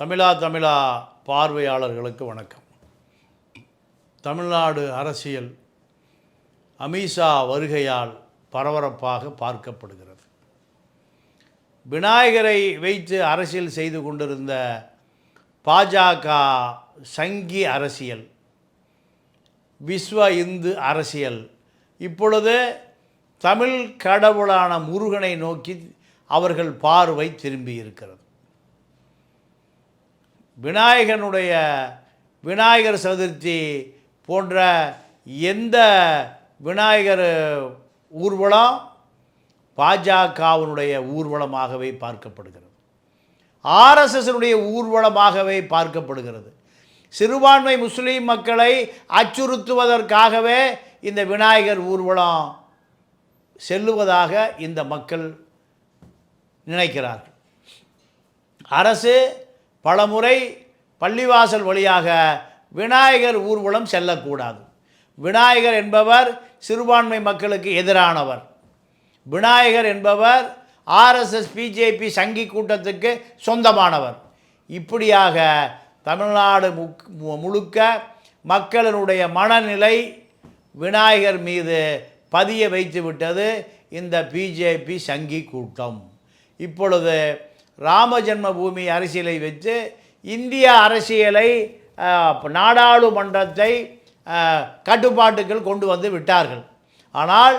தமிழா தமிழா பார்வையாளர்களுக்கு வணக்கம். தமிழ்நாடு அரசியல் அமித்ஷா வருகையால் பரபரப்பாக பார்க்கப்படுகிறது. விநாயகரை வைத்து அரசியல் செய்து கொண்டிருந்த பாஜக சங்கி அரசியல் விஸ்வ இந்து அரசியல் இப்பொழுது தமிழ் கடவுளான முருகனை நோக்கி அவர்கள் பார்வை திரும்பி இருக்கிறது. விநாயகனுடைய விநாயகர் சதுர்த்தி போன்ற எந்த விநாயகர் ஊர்வலம் பாஜகவினுடைய ஊர்வலமாகவே பார்க்கப்படுகிறது. ஆர்எஸ்எஸ்னுடைய ஊர்வலமாகவே பார்க்கப்படுகிறது. சிறுபான்மை முஸ்லீம் மக்களை அச்சுறுத்துவதற்காகவே இந்த விநாயகர் ஊர்வலம் செல்லுவதாக இந்த மக்கள் நினைக்கிறார்கள். அரசு பலமுறை பள்ளிவாசல் வழியாக விநாயகர் ஊர்வலம் செல்லக்கூடாது. விநாயகர் என்பவர் சிறுபான்மை மக்களுக்கு எதிரானவர். விநாயகர் என்பவர் ஆர்எஸ்எஸ் பிஜேபி சங்கி கூட்டத்துக்கு சொந்தமானவர். இப்படியாக தமிழ்நாடு முக் மு- முழுக்க மக்களினுடைய மனநிலை விநாயகர் மீது பதிய வைத்து விட்டது இந்த பிஜேபி சங்கி கூட்டம். இப்பொழுது ராம ஜென்மபூமி அரசியலை வைத்து இந்திய அரசியலை நாடாளுமன்றத்தை கட்டுப்பாட்டுக்குள் கொண்டு வந்து விட்டார்கள். ஆனால்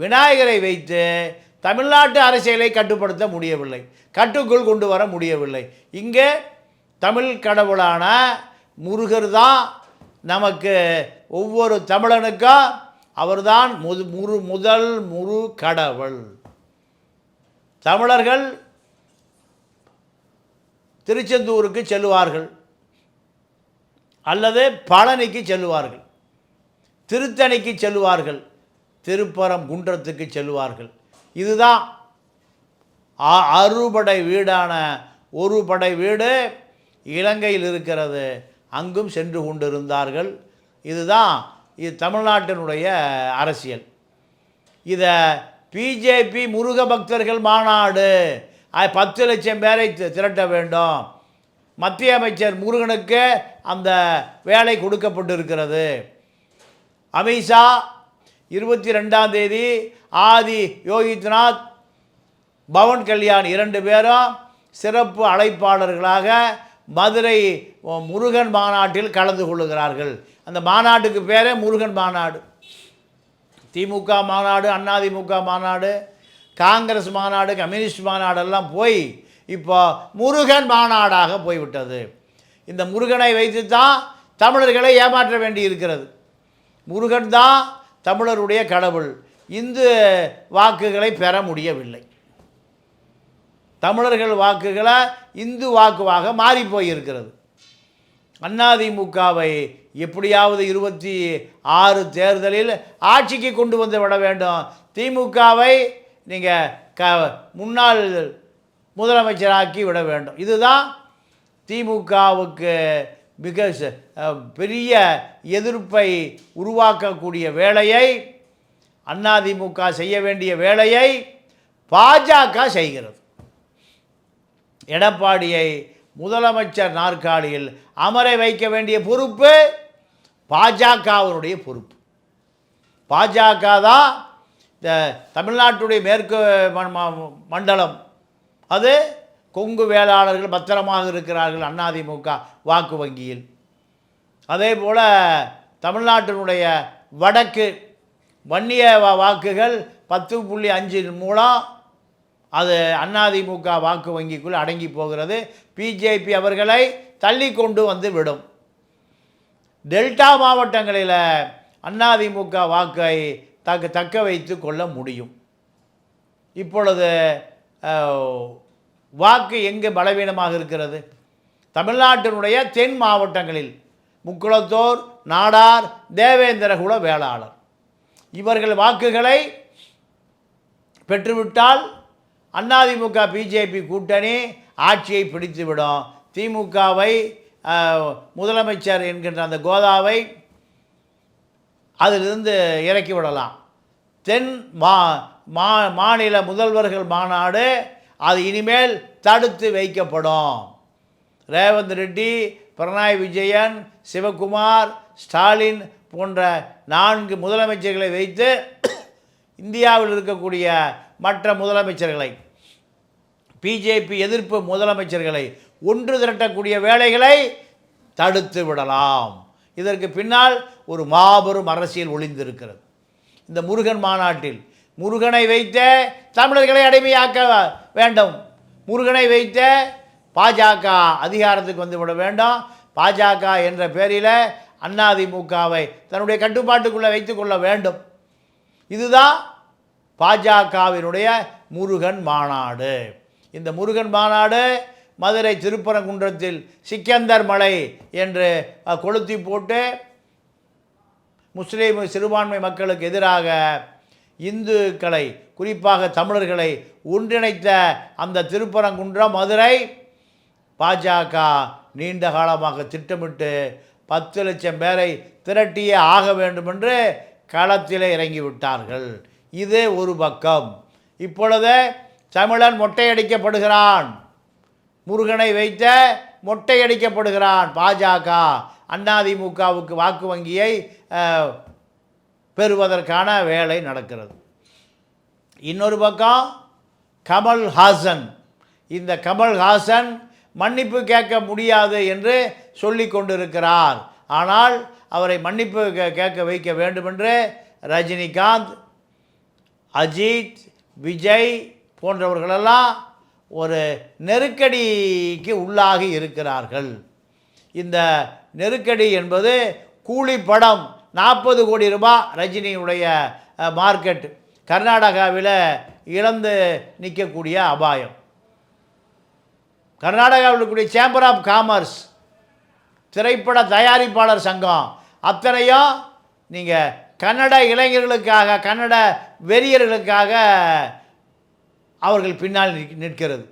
விநாயகரை வைத்து தமிழ்நாட்டு அரசியலை கட்டுப்படுத்த முடியவில்லை. கட்டுக்குள் கொண்டு வர முடியவில்லை. இங்கே தமிழ் கடவுளான முருகர் தான் நமக்கு ஒவ்வொரு தமிழனுக்கும் அவர்தான் முது முரு முதல் முரு கடவுள். தமிழர்கள் திருச்செந்தூருக்கு செல்லுவார்கள். அல்லது பழனிக்கு செல்லுவார்கள். திருத்தணிக்கு செல்லுவார்கள். திருப்பரம் குன்றத்துக்கு செல்லுவார்கள். இதுதான் அ- அறுபடை வீடான ஒரு படை வீடு இலங்கையில் இருக்கிறது. அங்கும் சென்று கொண்டிருந்தார்கள். இதுதான் இது தமிழ்நாட்டினுடைய அரசியல். இதை பிஜேபி முருக பக்தர்கள் மாநாடு பத்து லட்சம் பேரை திரட்ட வேண்டும். மத்திய அமைச்சர் முருகனுக்கு அந்த வேலை கொடுக்கப்பட்டிருக்கிறது. அமித்ஷா இருபத்தி ரெண்டாம் தேதி ஆதி யோகித்நாத் பவன் கல்யாண் இரண்டு பேரும் சிறப்பு அழைப்பாளர்களாக மதுரை முருகன் மாநாட்டில் கலந்து கொள்ளுகிறார்கள் அந்த மாநாட்டுக்கு பேரே முருகன் மாநாடு. திமுக மாநாடு அதிமுக மாநாடு காங்கிரஸ் மாநாடு கம்யூனிஸ்ட் மாநாடெல்லாம் போய் இப்போ முருகன் மாநாடாக போய்விட்டது. இந்த முருகனை வைத்து தான் தமிழர்களை ஏமாற்ற வேண்டி இருக்கிறது முருகன் தான் தமிழருடைய கடவுள். இந்து வாக்குகளை பெற முடியவில்லை. தமிழர்கள் வாக்குகளை இந்து வாக்குவாக மாறி போயிருக்கிறது அதிமுகவை எப்படியாவது இருபத்தி ஆறு தேர்தலில் ஆட்சிக்கு கொண்டு வந்து விட வேண்டும். திமுகவை நீங்கள் க முன்னாள் முதலமைச்சராக்கி விட வேண்டும். இதுதான் திமுகவுக்கு மிக பெரிய எதிர்ப்பை உருவாக்கக்கூடிய வேலையை அதிமுக செய்ய வேண்டிய வேலையை பாஜக செய்கிறது. எடப்பாடியை முதலமைச்சர் நாற்காலியில் அமரை வைக்க வேண்டிய பொறுப்பு பாஜகவினுடைய பொறுப்பு. பாஜக தான் இந்த தமிழ்நாட்டுடைய மேற்கு மண்டலம் அது கொங்கு வேளாளர்கள் பத்திரமாக இருக்கிறார்கள் அதிமுக வாக்கு வங்கியில். அதே போல் தமிழ்நாட்டினுடைய வடக்கு வன்னிய வாக்குகள் பத்து புள்ளி அஞ்சின் மூலம் அது அதிமுக வாக்கு வங்கிக்குள் அடங்கி போகிறது. பிஜேபி அவர்களை தள்ளி கொண்டு வந்து விடும். டெல்டா மாவட்டங்களில் அதிமுக வாக்கை தக்க தக்க வைத்து கொள்ள முடியும். இப்பொழுது வாக்கு எங்கே பலவீனமாக இருக்கிறது? தமிழ்நாட்டினுடைய தென் மாவட்டங்களில் முக்குளத்தோர் நாடார் தேவேந்திரகுல வேளாளர். இவர்கள் வாக்குகளை பெற்றுவிட்டால் அதிமுக பிஜேபி கூட்டணி ஆட்சியை பிடித்துவிடும். திமுகவை முதலமைச்சர் என்கின்ற அந்த கோதாவை அதிலிருந்து இறக்கி விடலாம். தென் மா மா மாநில முதல்வர்கள் மாநாடு அது இனிமேல் தடுத்து வைக்கப்படும். ரேவந்த் ரெட்டி பிரணாய் விஜயன் சிவகுமார் ஸ்டாலின் போன்ற நான்கு முதலமைச்சர்களை வைத்து இந்தியாவில் இருக்கக்கூடிய மற்ற முதலமைச்சர்களை பிஜேபி எதிர்ப்பு முதலமைச்சர்களை ஒன்று திரட்டக்கூடிய வேலைகளை தடுத்து விடலாம். இதற்கு பின்னால் ஒரு மாபெரும் அரசியல் ஒளிந்திருக்கிறது. இந்த முருகன் மாநாட்டில் முருகனை வைத்த தமிழர்களை அடிமையாக்க வேண்டும். முருகனை வைத்த பாஜக அதிகாரத்துக்கு வந்துவிட வேண்டும். பாஜக என்ற பேரில் அதிமுகவை தன்னுடைய கட்டுப்பாட்டுக்குள்ளே வைத்துக்கொள்ள வேண்டும். இதுதான் பாஜகவினுடைய முருகன் மாநாடு. இந்த முருகன் மாநாடு மதுரை திருப்பரங்குன்றத்தில் சிக்கந்தர் மலை என்று கொளுத்தி போட்டு முஸ்லீம் சிறுபான்மை மக்களுக்கு எதிராக இந்துக்களை குறிப்பாக தமிழர்களை ஒன்றிணைத்த அந்த திருப்பரங்குன்றம் மதுரை பாஜக நீண்ட காலமாக திட்டமிட்டு பத்து லட்சம் பேரை திரட்டியே ஆக வேண்டும் என்று களத்திலே இறங்கிவிட்டார்கள். இது ஒரு பக்கம். இப்பொழுது தமிழன் மொட்டையடிக்கப்படுகிறான். முருகனை வைத்த மொட்டையடிக்கப்படுகிறான் பாஜக. அதிமுகவுக்கு வாக்கு வங்கியை பெறுவதற்கான வேலை நடக்கிறது. இன்னொரு பக்கம் கமல் ஹாசன். இந்த கமல் ஹாசன் மன்னிப்பு கேட்க முடியாது என்று சொல்லி கொண்டிருக்கிறார். ஆனால் அவரை மன்னிப்பு கே- கேட்க வைக்க வேண்டுமென்று ரஜினிகாந்த் அஜித் விஜய் போன்றவர்களெல்லாம் ஒரு நெருக்கடிக்கு உள்ளாகி இருக்கிறார்கள். இந்த நெருக்கடி என்பது கூலி படம் நாற்பது கோடி ரூபாய் ரஜினியுடைய மார்க்கெட். கர்நாடகாவில் இழந்து நிற்கக்கூடிய அபாயம். கர்நாடகாவில் இருக்கக்கூடிய சேம்பர் ஆஃப் காமர்ஸ் திரைப்பட தயாரிப்பாளர் சங்கம். அத்தனையும் நீங்கள் கன்னட இளைஞர்களுக்காக கன்னட வெறியர்களுக்காக அவர்கள் பின்னால் நிற்கிறது.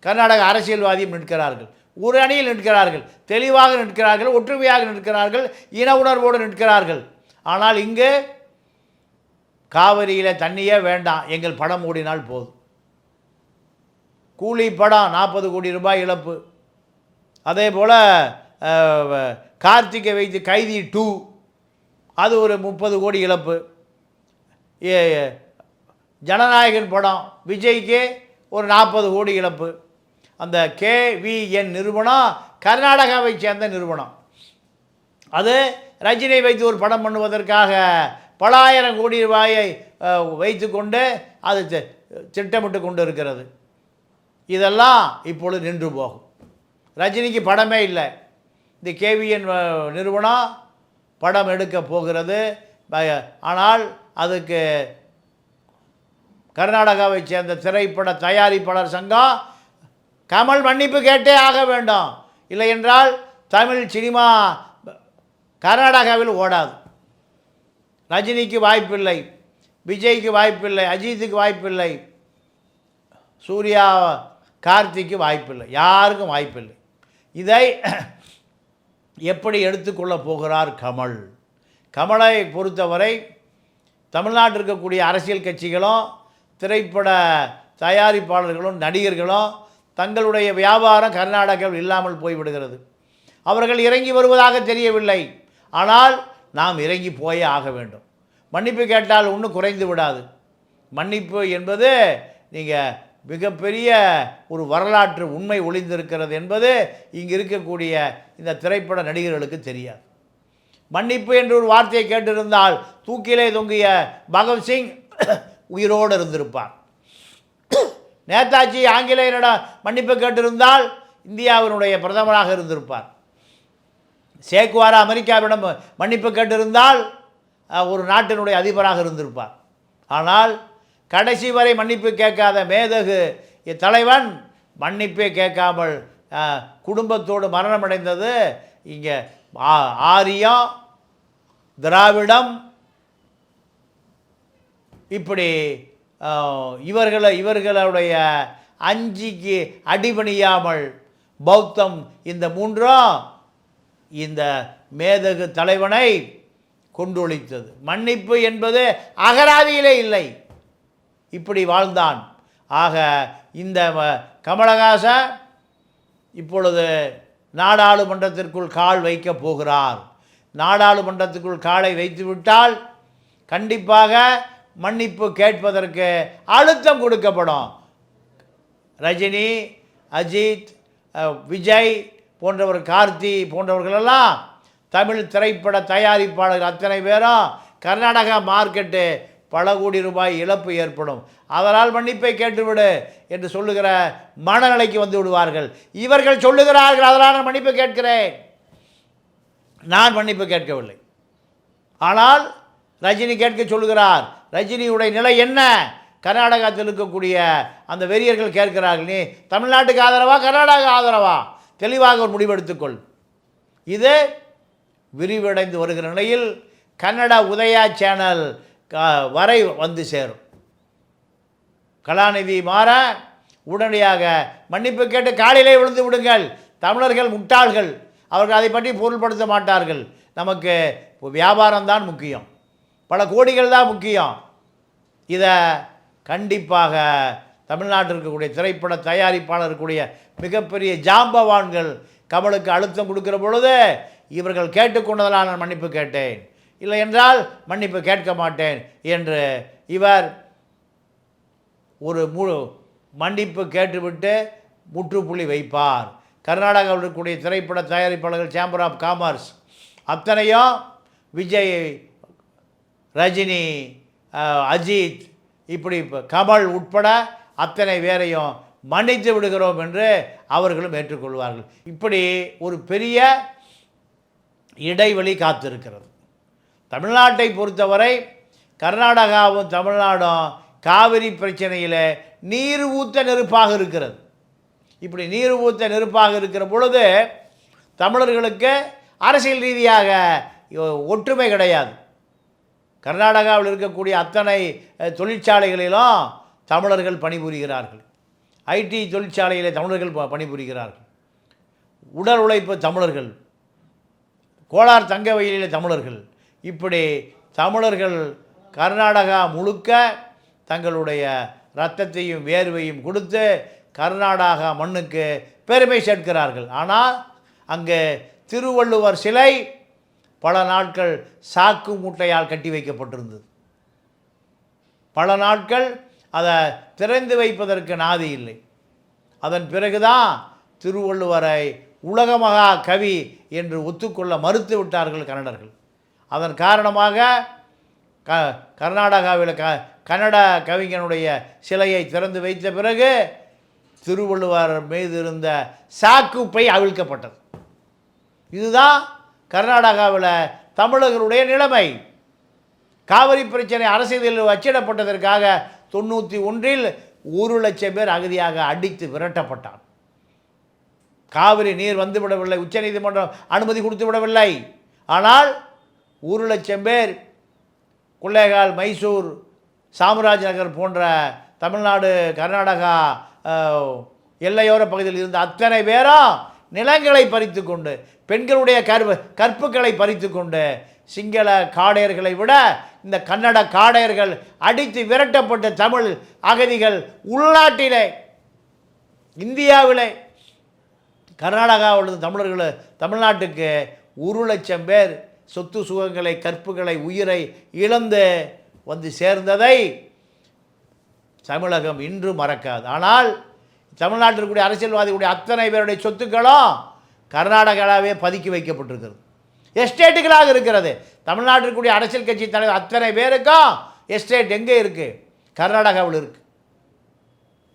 கர்நாடக அரசியல்வாதியும் நிற்கிறார்கள். ஒரு அணியில் நிற்கிறார்கள் தெளிவாக நிற்கிறார்கள் ஒற்றுமையாக நிற்கிறார்கள் இன உணர்வோடு நிற்கிறார்கள். ஆனால் இங்கு காவிரியில் தண்ணியே வேண்டாம் எங்கள் படம் ஓடினால் போதும். கூலி படம் நாற்பது கோடி ரூபாய் இழப்பு. அதே போல் கார்த்திகை வைத்து கைதி டூ அது ஒரு முப்பது கோடி இழப்பு. ஜனநாயகன் படம் விஜய்க்கு ஒரு நாற்பது கோடி இழப்பு. அந்த கேவிஎன் நிறுவனம் கர்நாடகாவை சேர்ந்த நிறுவனம். அது ரஜினியை வைத்து ஒரு படம் பண்ணுவதற்காக பல ஆயிரம் கோடி ரூபாயை வைத்து வைத்துக்கொண்டு அது திட்டமிட்டு கொண்டு இருக்கிறது இதெல்லாம் இப்பொழுது நின்று போகும். ரஜினிக்கு படமே இல்லை. இந்த கேவிஎன் நிறுவனம் படம் எடுக்க போகிறது. ஆனால் அதுக்கு கர்நாடகாவை சேர்ந்த திரைப்பட தயாரிப்பாளர் சங்கம் கமல் மன்னிப்பு கேட்டே ஆக வேண்டும். இல்லை என்றால் தமிழ் சினிமா கர்நாடகாவில் ஓடாது. ரஜினிக்கு வாய்ப்பில்லை விஜய்க்கு வாய்ப்பில்லை அஜித்துக்கு வாய்ப்பில்லை சூர்யா கார்த்திக்கு வாய்ப்பில்லை யாருக்கும் வாய்ப்பில்லை. இதை எப்படி எடுத்துக்கொள்ளப் போகிறார் கமல்? கமலை பொறுத்தவரை தமிழ்நாட்டில் இருக்கக்கூடிய அரசியல் கட்சிகளும் திரைப்பட தயாரிப்பாளர்களும் நடிகர்களும் தங்களுடைய வியாபாரம் கர்நாடகாவில் இல்லாமல் போய்விடுகிறது. அவர்கள் இறங்கி வருவதாக தெரியவில்லை. ஆனால் நாம் இறங்கி போயே ஆக வேண்டும். மன்னிப்பு கேட்டால் ஒன்றும் குறைந்து விடாது. மன்னிப்பு என்பது நீங்கள் மிகப்பெரிய ஒரு வரலாற்று உண்மை ஒளிந்திருக்கிறது என்பது இங்கு இருக்கக்கூடிய இந்த திரைப்பட நடிகர்களுக்கு தெரியாது. மன்னிப்பு என்று ஒரு வார்த்தையை கேட்டிருந்தால் தூக்கிலே தொங்கிய பகத்சிங் உயிரோடு இருந்திருப்பார். நேதாஜி ஆங்கிலேயரிடம் மன்னிப்பு கேட்டிருந்தால் இந்தியாவினுடைய பிரதமராக இருந்திருப்பார். சேக்குவாரா அமெரிக்காவிடம் மன்னிப்பு கேட்டிருந்தால் ஒரு நாட்டினுடைய அதிபராக இருந்திருப்பார். ஆனால் கடைசி வரை மன்னிப்பு கேட்காத மேதகு தலைவன் மன்னிப்பே கேட்காமல் குடும்பத்தோடு மரணமடைந்தது. இங்கே ஆ- ஆரியம் திராவிடம் இப்படி இவர்களை இவர்களுடைய அஞ்சிக்கு அடிபணியாமல் பௌத்தம் இந்த மூன்றும் இந்த மேதகு தலைவனை கொண்டொழித்தது மன்னிப்பு என்பது அகராதியிலே இல்லை. இப்படி வாழ்ந்தான். ஆக இந்த வ- கமலஹாசன் இப்பொழுது நாடாளுமன்றத்திற்குள் கால் வைக்கப் போகிறார். நாடாளுமன்றத்துக்குள் காலை வைத்துவிட்டால் கண்டிப்பாக மன்னிப்பு கேட்பதற்கு அழுத்தம் கொடுக்கப்படும். ரஜினி அஜித் விஜய் போன்றவர் கார்த்தி போன்றவர்களெல்லாம் தமிழ் திரைப்பட தயாரிப்பாளர்கள் அத்தனை பேரும் கர்நாடகா மார்க்கெட்டு பல கோடி ரூபாய் இழப்பு ஏற்படும். அதனால் மன்னிப்பை கேட்டுவிடு என்று சொல்லுகிற மனநிலைக்கு வந்து விடுவார்கள். இவர்கள் சொல்லுகிறார்கள் அதனால் நான் மன்னிப்பு கேட்கிறேன். நான் மன்னிப்பு கேட்கவில்லை. ஆனால் ரஜினி கேட்க சொல்லுகிறார் ரஜினியுடைய நிலை என்ன? கர்நாடகத்தில் இருக்கக்கூடிய அந்த வெறியர்கள் கேட்கிறார்கள் நீ தமிழ்நாட்டுக்கு ஆதரவா கர்நாடகா ஆதரவா? தெளிவாக ஒரு முடிவெடுத்துக்கொள். இது விரிவடைந்து வருகிற நிலையில் கன்னட உதயா சேனல் க- வரை வந்து சேரும். கலாநிதி மாற உடனடியாக மன்னிப்பு கேட்டு காலிலே விழுந்து விடுங்கள். தமிழர்கள் முட்டாள்கள். அவர்கள் அதை பற்றி பொருள்படுத்த மாட்டார்கள். நமக்கு வியாபாரம் தான் முக்கியம். பல கோடிகள் தான் முக்கியம். இதை கண்டிப்பாக தமிழ்நாட்டில் இருக்கக்கூடிய திரைப்பட தயாரிப்பாளர் இருக்கக்கூடிய மிகப்பெரிய ஜாம்பவான்கள் கமலுக்கு அழுத்தம் கொடுக்கிற பொழுது இவர்கள் கேட்டுக்கொண்டதனால் நான் மன்னிப்பு கேட்டேன். இல்லை என்றால் மன்னிப்பு கேட்க மாட்டேன் என்று இவர் ஒரு முழு மன்னிப்பு கேட்டுவிட்டு முற்றுப்புள்ளி வைப்பார். கர்நாடகாவில் இருக்கக்கூடிய திரைப்பட தயாரிப்பாளர்கள் சேம்பர் ஆஃப் காமர்ஸ் அத்தனையும் விஜய் ரஜினி அஜித் இப்படி கமல் உட்பட அத்தனை பேரையும் மன்னித்து விடுகிறோம் என்று அவர்களும் ஏற்றுக்கொள்வார்கள். இப்படி ஒரு பெரிய இடைவெளி காத்திருக்கிறது. தமிழ்நாட்டை பொறுத்தவரை கர்நாடகாவும் தமிழ்நாடும் காவிரி பிரச்சனையில் நீர் ஊத்த நெருப்பாக இருக்கிறது. இப்படி நீர் ஊத்த நெருப்பாக இருக்கிற பொழுது தமிழர்களுக்கு அரசியல் ரீதியாக ஒற்றுமை கிடையாது. கர்நாடகாவில் இருக்கக்கூடிய அத்தனை தொழிற்சாலைகளிலும் தமிழர்கள் பணிபுரிகிறார்கள். ஐடி தொழிற்சாலையிலே தமிழர்கள் ப- பணிபுரிகிறார்கள். உடல் உழைப்பு தமிழர்கள். கோலார் தங்க வயலில் தமிழர்கள். இப்படி தமிழர்கள் கர்நாடகா முழுக்க தங்களுடைய இரத்தத்தையும் வேர்வையும் கொடுத்து கர்நாடகா மண்ணுக்கு பெருமை சேர்க்கிறார்கள். ஆனால் அங்கே திருவள்ளுவர் சிலை பல நாட்கள் சாக்கு மூட்டையால் கட்டி வைக்கப்பட்டிருந்தது. பல நாட்கள் அதை திறந்து வைப்பதற்கு நாதி இல்லை. அதன் பிறகுதான் திருவள்ளுவரை உலகமகா கவி என்று ஒத்துக்கொள்ள மறுத்து விட்டார்கள் கன்னடர்கள். அதன் காரணமாக க கர்நாடகாவில் க கன்னட கவிஞனுடைய சிலையை திறந்து வைத்த பிறகு திருவள்ளுவர் மீது இருந்த சாக்குப்பை அவிழ்க்கப்பட்டது. இதுதான் கர்நாடகாவில் தமிழர்களுடைய நிலைமை. காவிரி பிரச்சனை அரசியலில் அச்சிடப்பட்டதற்காக தொண்ணூற்றி ஒன்றில் ஒரு லட்சம் பேர் அகதியாக அடித்து விரட்டப்பட்டான். காவிரி நீர் வந்துவிடவில்லை உச்சநீதிமன்றம் அனுமதி கொடுத்து விடவில்லை ஆனால் ஒரு லட்சம் பேர் கொள்ளைகால் மைசூர் சாம்ராஜ் நகர் போன்ற தமிழ்நாடு கர்நாடகா எல்லையோர பகுதியில் இருந்த அத்தனை பேரும் நிலங்களை பறித்து கொண்டு பெண்களுடைய கற்பு கற்புகளை பறித்து கொண்டு சிங்கள காடையர்களை விட இந்த கன்னட காடையர்கள் அடித்து விரட்டப்பட்ட தமிழ் அகதிகள் உள்நாட்டிலே இந்தியாவிலே கர்நாடகாவிலிருந்து தமிழர்கள் தமிழ்நாட்டுக்கு ஒரு லட்சம் பேர் சொத்து சுகங்களை கற்புகளை உயிரை இழந்து வந்து சேர்ந்ததை தமிழகம் இன்று மறக்காது. ஆனால் தமிழ்நாட்டில் இருக்கக்கூடிய அரசியல்வாதிகளுடைய அத்தனை பேருடைய சொத்துக்களும் கர்நாடகாவே பதுக்கி வைக்கப்பட்டிருக்கிறது. எஸ்டேட்டுகளாக இருக்கிறது. தமிழ்நாட்டில் இருக்கக்கூடிய அரசியல் கட்சி தலைவர் அத்தனை பேருக்கும் எஸ்டேட் எங்கே இருக்குது கர்நாடகாவில் இருக்குது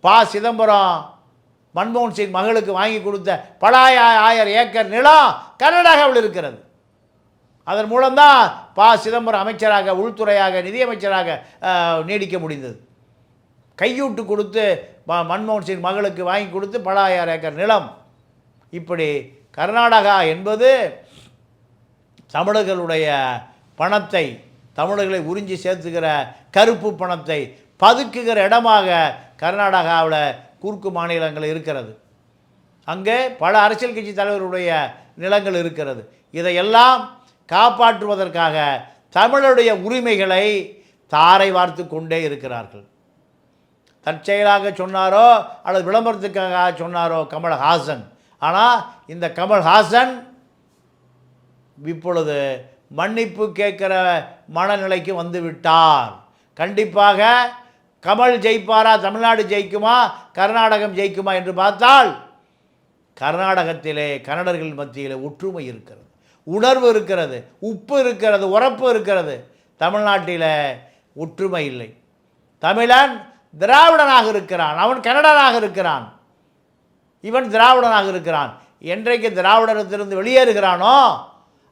பா. சிதம்பரம் மன்மோகன் சிங் மகளுக்கு வாங்கி கொடுத்த பல ஆயிரம் ஏக்கர் நிலம் கர்நாடகாவில் இருக்கிறது. அதன் மூலம்தான் பா. சிதம்பரம் அமைச்சராக உள்துறையாக நிதியமைச்சராக நீடிக்க முடிந்தது. கையூட்டு கொடுத்து ம- மன்மோகன் சிங் மகளுக்கு வாங்கி கொடுத்து பல ஆயிரம் ஏக்கர் நிலம். இப்படி கர்நாடகா என்பது தமிழர்களுடைய பணத்தை தமிழர்களை உறிஞ்சி சேர்த்துக்கிற கருப்பு பணத்தை பதுக்குகிற இடமாக கர்நாடகாவில் குறுக்கு மாநிலங்கள் இருக்கிறது. அங்கே பல அரசியல் கட்சி தலைவருடைய நிலங்கள் இருக்கிறது. இதையெல்லாம் காப்பாற்றுவதற்காக தமிழருடைய உரிமைகளை தாரை வார்த்து கொண்டே இருக்கிறார்கள். தற்செயலாக சொன்னாரோ அல்லது விளம்பரத்துக்காக சொன்னாரோ கமல்ஹாசன் ஆனால் இந்த கமல்ஹாசன் இப்பொழுது மன்னிப்பு கேட்குற மனநிலைக்கு வந்து விட்டார். கண்டிப்பாக கமல் ஜெயிப்பாரா தமிழ்நாடு ஜெயிக்குமா கர்நாடகம் ஜெயிக்குமா என்று பார்த்தால் கர்நாடகத்திலே கன்னடர்கள் மத்தியில் ஒற்றுமை இருக்கிறது. உணர்வு இருக்கிறது உப்பு இருக்கிறது உரப்பு இருக்கிறது. தமிழ்நாட்டில் ஒற்றுமை இல்லை. தமிழன் திராவிடனாக இருக்கிறான். அவன் கன்னடனாக இருக்கிறான். இவன் திராவிடனாக இருக்கிறான். என்றைக்கு திராவிடத்திலிருந்து வெளியேறுகிறானோ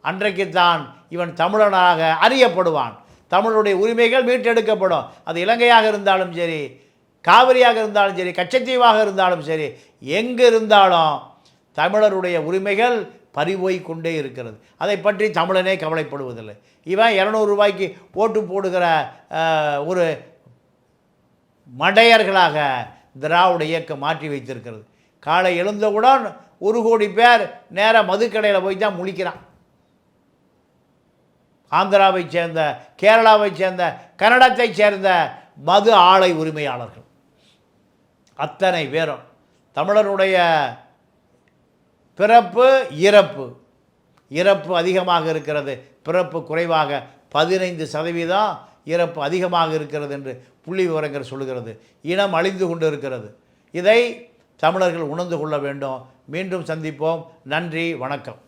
அன்றைக்கு தான் இவன் தமிழனாக அறியப்படுவான். தமிழுடைய உரிமைகள் மீட்டெடுக்கப்படும். அது இலங்கையாக இருந்தாலும் சரி காவிரியாக இருந்தாலும் சரி கச்சத்தீவாக இருந்தாலும் சரி எங்கே இருந்தாலும் தமிழருடைய உரிமைகள் பறிபோய் கொண்டே இருக்கிறது. அதை பற்றி தமிழனே கவலைப்படுவதில்லை. இவன் இரநூறுபாய்க்கு ஓட்டு போடுகிற ஒரு மடையர்களாக திராவிட இயக்கம் மாற்றி வைத்திருக்கிறது. காலை எழுந்தவுடன் ஒரு கோடி பேர் நேராக மதுக்கடையில் போய் தான் முழிக்கிறான். ஆந்திராவைச் சேர்ந்த கேரளாவைச் சேர்ந்த கன்னடத்தைச் சேர்ந்த மது ஆலை உரிமையாளர்கள். அத்தனை பேரும். தமிழனுடைய பிறப்பு இறப்பு. இறப்பு அதிகமாக இருக்கிறது. பிறப்பு குறைவாக பதினைந்து சதவீதம். இறப்பு அதிகமாக இருக்கிறது என்று புள்ளி விவரங்கள் சொல்லுகிறது இனம் அழிந்து கொண்டு இருக்கிறது இதை தமிழர்கள் உணர்ந்து கொள்ள வேண்டும். மீண்டும் சந்திப்போம். நன்றி வணக்கம்.